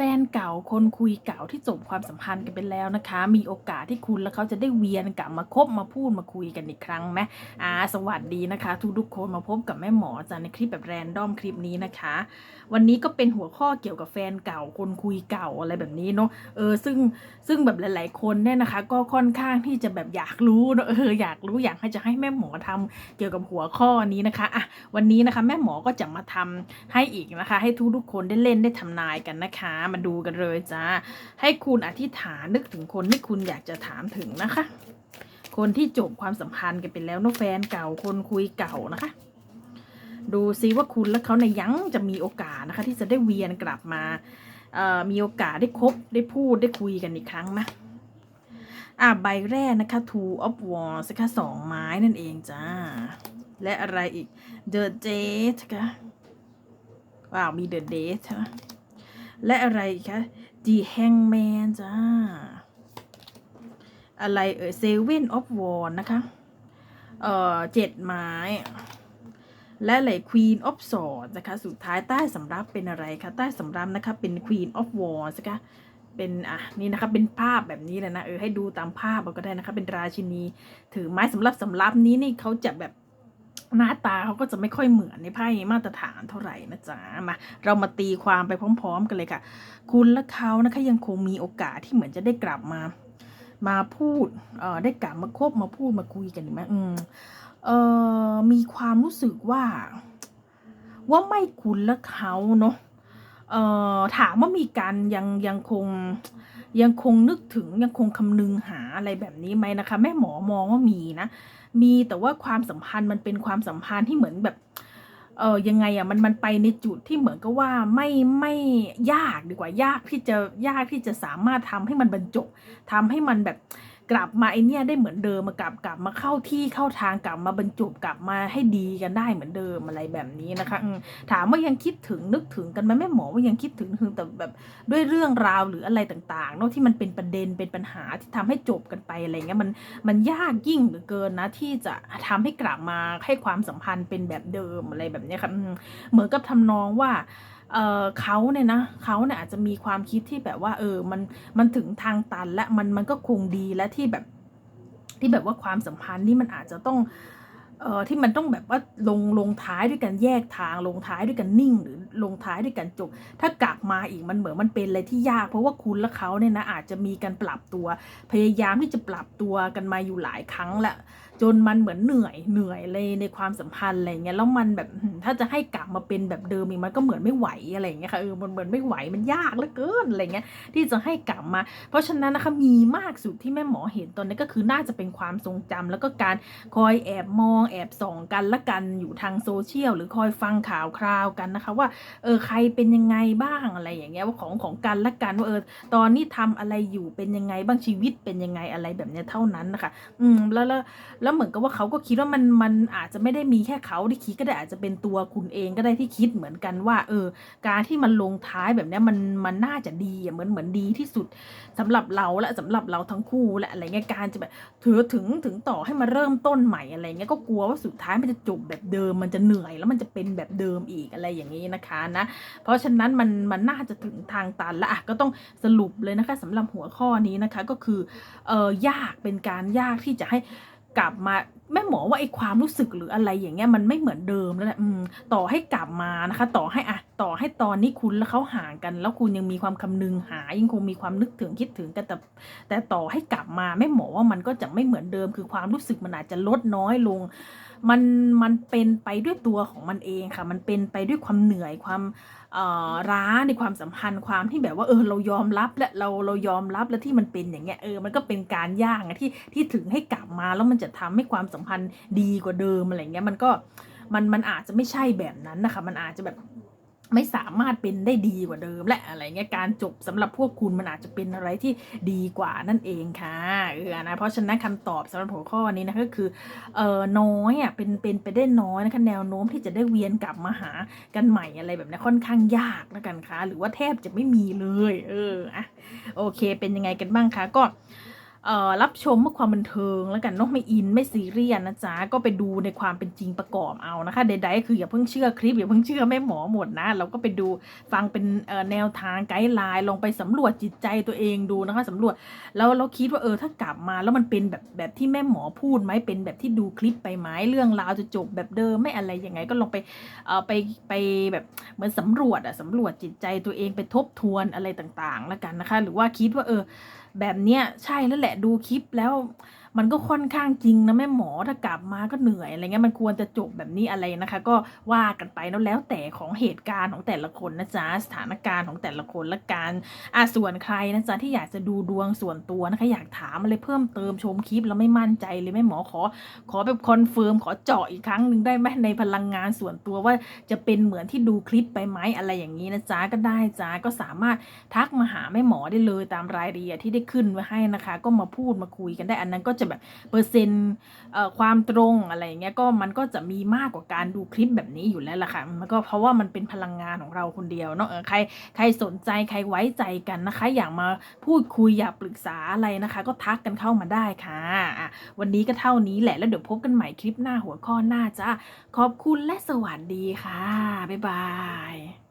แฟนเก่าคนคุยเก่าที่จบความสัมพันธ์กันไปแล้วนะคะ มีโอกาสที่คุณและเขาจะได้เวียนกลับมาคบมาพูดมาคุยกันอีกครั้งไหมอ่าสวัสดีนะคะ ทุกทุกคนมาพบกับแม่หมอจ้ะในคลิปแบบแรนดอมคลิปนี้นะคะ วันนี้ก็เป็นหัวข้อเกี่ยวกับแฟนเก่าคนคุยเก่าอะไรแบบนี้เนาะเออซึ่งซึ่งแบบหลาย ๆ คนเนี่ยนะคะ ก็ค่อนข้างที่จะแบบอยากรู้เนอะเอออยากรู้อยากให้จะให้แม่หมอทำเกี่ยวกับหัวข้อนี้นะคะอะวันนี้นะคะแม่หมอก็จะมาทำให้อีกนะคะ ให้ทุกทุกคนได้เล่นได้ทำนายกันนะคะมาดูกันเลยจ้า ให้คุณอธิษฐานนึกถึงคนที่คุณอยากจะถามถึงนะคะ คนที่จบความสัมพันธ์กันไปแล้วนะแฟนเก่าคนคุยเก่านะคะ ดูซิว่าคุณและเขาในยังจะมีโอกาสนะคะ ที่จะได้เวียนกลับมามีโอกาสได้คบได้พูดได้คุยกันอีกครั้งไหมอะใบแรกนะคะ two of wands นะคะสองไม้นั่นเองจ้า และอะไรอีก the date ค่ะว้าวมี the date ใช่ไหม และอะไรคะ the hangman จ้า อะไรเอ่ย seven of wands นะคะ เอ่อเจ็ดไม้ และไหล Queen of Swords นะคะ สุดท้ายใต้สำรับเป็นอะไรคะ ใต้สำรับนะคะ เป็น Queen of Wands นะคะเป็นอะนี่นะคะเป็นภาพแบบนี้เลยนะเออให้ดูตามภาพเอาก็ได้นะคะ เป็นราชินี ถือไม้สำหรับสำรับนี้นี่เขาจะแบบ หน้าตาเขาก็จะไม่ค่อยเหมือนในไพ่มาตรฐานเท่าไหร่นะจ๊ะมาเรามาตีความไปพร้อม ๆ กันเลยค่ะ คุณและเขานะคะยังคงมีโอกาสที่เหมือนจะได้กลับมา มาพูดเอ่อได้กลับมาคบมาพูดมาคุยกันไหมอืมเอ่อมีความรู้สึกว่า ว่าไม่คุณและเขาเนาะ เอ่อถามว่ามีการยังยังคงยังคงนึกถึงยังคงคำนึงหาอะไรแบบนี้ไหมนะคะ แม่หมอมองว่ามีนะ มีแต่ว่าความสัมพันธ์มันเป็นความสัมพันธ์ที่เหมือนแบบเออยังไงอะมันมันไปในจุดที่เหมือนกับว่าไม่ไม่ยากดีกว่ายากที่จะยากที่จะสามารถทำให้มันบรรจบทำให้มันแบบ กลับมาไอเนี้ยได้เหมือนเดิมมากลับกลับมาเข้าที่เข้าทางกลับมาบรรจบกลับมาให้ดีกันได้เหมือนเดิมอะไรแบบนี้นะคะอืมถามว่ายังคิดถึงนึกถึงกันไหมแม่หมอว่ายังคิดถึงถึงแต่แบบด้วยเรื่องราวหรืออะไรต่างๆเนาะที่มันเป็นประเด็นเป็นปัญหาที่ทำให้จบกันไปอะไรเงี้ยมันมันยากยิ่งเหลือเกินนะ ที่จะทำให้กลับมาให้ความสัมพันธ์เป็นแบบเดิมอะไรแบบเนี้ยครับอืมเหมือนกับทำนองว่า เออเขาเนี่ยนะเขาเนี่ยอาจจะมีความคิดที่แบบว่า เออมันมันถึงทางตันและมันมันก็คงดีและที่แบบที่แบบว่าความสัมพันธ์นี่มันอาจจะต้องเอ่อที่มันต้องแบบว่าลงลงท้ายด้วยกันแยกทางลงท้ายด้วยกันนิ่ง หรือลงท้ายด้วยกันจบ ถ้ากลับมาอีกมันเหมือนมันเป็นอะไรที่ยาก เพราะว่าคุณและเขาเนี่ยนะอาจจะมีการปรับตัว พยายามที่จะปรับตัวกันมาอยู่หลายครั้งและ จนมันเหมือนเหนื่อยเหนื่อยเลยในความสัมพันธ์อะไรเงี้ยแล้วมันแบบถ้าจะให้กลับมาเป็นแบบเดิมอีกมันก็เหมือนไม่ไหวอะไรเงี้ยค่ะเออมันเหมือนไม่ไหวมันยากเหลือเกินอะไรเงี้ยที่จะให้กลับมา เพราะฉะนั้นนะคะมีมากสุดที่แม่หมอเห็นตอนนี้ก็คือน่าจะเป็นความทรงจำแล้วก็การคอยแอบมองแอบส่องกันละกันอยู่ทางโซเชียลหรือคอยฟังข่าวคราวกันนะคะ ว่าเออใครเป็นยังไงบ้างอะไรอย่างเงี้ยว่าของของกันละกันว่าเออตอนนี้ทำอะไรอยู่เป็นยังไงบ้างชีวิตเป็นยังไงอะไรแบบเนี้ยเท่านั้นนะคะอืมแล้วแล้วแล้วเหมือนกับว่าเขาก็คิดว่ามันมันอาจจะไม่ได้มีแค่เขาที่คิดก็ได้อาจจะเป็นตัวคุณเองก็ได้ที่คิดเหมือนกันว่า เออ การที่มันลงท้ายแบบนี้มันมันน่าจะดีเหมือนเหมือนดีที่สุดสำหรับเราและสำหรับเราทั้งคู่และอะไรเงี้ยการจะแบบถือถึงถึงต่อให้มาเริ่มต้นใหม่อะไรเงี้ยก็กลัวว่าสุดท้ายมันจะจบแบบเดิม มันจะเหนื่อยแล้วมันจะเป็นแบบเดิมอีกอะไรอย่างนี้นะคะนะ เพราะฉะนั้นมันมันน่าจะถึงทางตันแล้วอะก็ต้องสรุปเลยนะคะสำหรับหัวข้อนี้นะคะก็คือเออยากเป็นการยากที่จะให้ กลับมาแม่หมอว่าไอ้ความรู้สึกหรืออะไรอย่างเงี้ยมันไม่เหมือนเดิมแล้วแหละต่อให้กลับมานะคะ ต่อให้อะ ต่อให้ตอนนี้คุณแล้วเขาห่างกัน แล้วคุณยังมีความคำนึงหา ยังคงมีความนึกถึงคิดถึงกันแต่แต่ต่อให้กลับมาแม่หมอว่ามันก็จะไม่เหมือนเดิม คือความรู้สึกมันอาจจะลดน้อยลง มันมันเป็นไปด้วยตัวของมันเองค่ะ มันเป็นไปด้วยความเหนื่อยความร้าในความสัมพันธ์ความที่แบบว่าเออเรายอมรับและเราเรายอมรับแล้วที่มันเป็นอย่างเงี้ยเออมันก็เป็นการยากที่ที่ถึงให้กลับมาแล้วมันจะทำให้ความสัมพันธ์ดีกว่าเดิมอะไรเงี้ยมันก็มันมันอาจจะไม่ใช่แบบนั้นนะคะ มันอาจจะแบบ ไม่สามารถเป็นได้ดีกว่าเดิม และอะไรเงี้ยการจบสำหรับพวกคุณมันอาจจะเป็นอะไรที่ดีกว่านั่นเองค่ะเออนะเพราะฉะนั้นคำตอบสำหรับหัวข้อนี้นะก็คือเออน้อยอะเป็นเป็นไปได้น้อยนะคะแนวโน้มที่จะได้เวียนกลับมาหากันใหม่อะไรแบบนี้ค่อนข้างยากแล้วกันค่ะหรือว่าแทบจะไม่มีเลย เอออะโอเค เป็นยังไงกันบ้างคะก็ รับชมเพื่อความบันเทิงแล้วกันเนาะไม่อินไม่ซีเรียสนะจ๊ะก็ไปดูในความเป็นจริงประกอบเอานะคะใดๆคืออย่าเพิ่งเชื่อคลิปอย่าเพิ่งเชื่อแม่หมอหมดนะ เราก็ไปดูฟังเป็นแนวทางไกด์ไลน์ลองไปสำรวจจิตใจตัวเองดูนะคะสำรวจแล้วเราคิดว่าเออถ้ากลับมาแล้วมันเป็นแบบแบบที่แม่หมอพูดไหมเป็นแบบที่ดูคลิปไปไหมเรื่องราวจะจบแบบเดิมไม่อะไรยังไงก็ลองไปเออไปไปแบบเหมือนสำรวจอะสำรวจจิตใจตัวเองไปทบทวนอะไรต่างๆ แล้วกันนะคะ หรือว่าคิดว่าเออแบบเนี้ยใช่แล้วแหละดูคลิปแล้ว มันก็ค่อนข้างจริงนะแม่หมอถ้ากลับมาก็เหนื่อยอะไรเงี้ยมันควรจะจบแบบนี้อะไรนะคะ ก็ว่ากันไปแล้วแล้วแต่ของเหตุการณ์ของแต่ละคนนะจ๊ะสถานการณ์ของแต่ละคนละกันอะส่วนใครนะจ๊ะที่อยากจะดูดวงส่วนตัวนะคะอยากถามอะไรเพิ่มเติมชมคลิปแล้วไม่มั่นใจเลยแม่หมอขอ ขอแบบคอนเฟิร์มขอเจาะอีกครั้งหนึ่งได้ไหมในพลังงานส่วนตัวว่าจะเป็นเหมือนที่ดูคลิปไปไหมอะไรอย่างนี้นะจ๊ะก็ได้จ้าก็สามารถทักมาหาแม่หมอได้เลยตามรายละเอียดที่ได้ขึ้นไว้ให้นะคะ ก็มาพูดมาคุยกันได้อันนั้นก็จะแบบเปอร์เซ็นต์ความตรงอะไรอย่างเงี้ยก็มันก็จะมีมากกว่าการดูคลิปแบบนี้อยู่แล้วล่ะค่ะมันก็เพราะว่ามันเป็นพลังงานของเราคนเดียวเนาะเออใครใครสนใจใครไว้ใจกันนะคะ อยากมาพูดคุยอยากปรึกษาอะไรนะคะ ก็ทักกันเข้ามาได้ค่ะวันนี้ก็เท่านี้แหละแล้วเดี๋ยวพบกันใหม่คลิปหน้าหัวข้อหน้าจ้าขอบคุณและสวัสดีค่ะบ๊ายบาย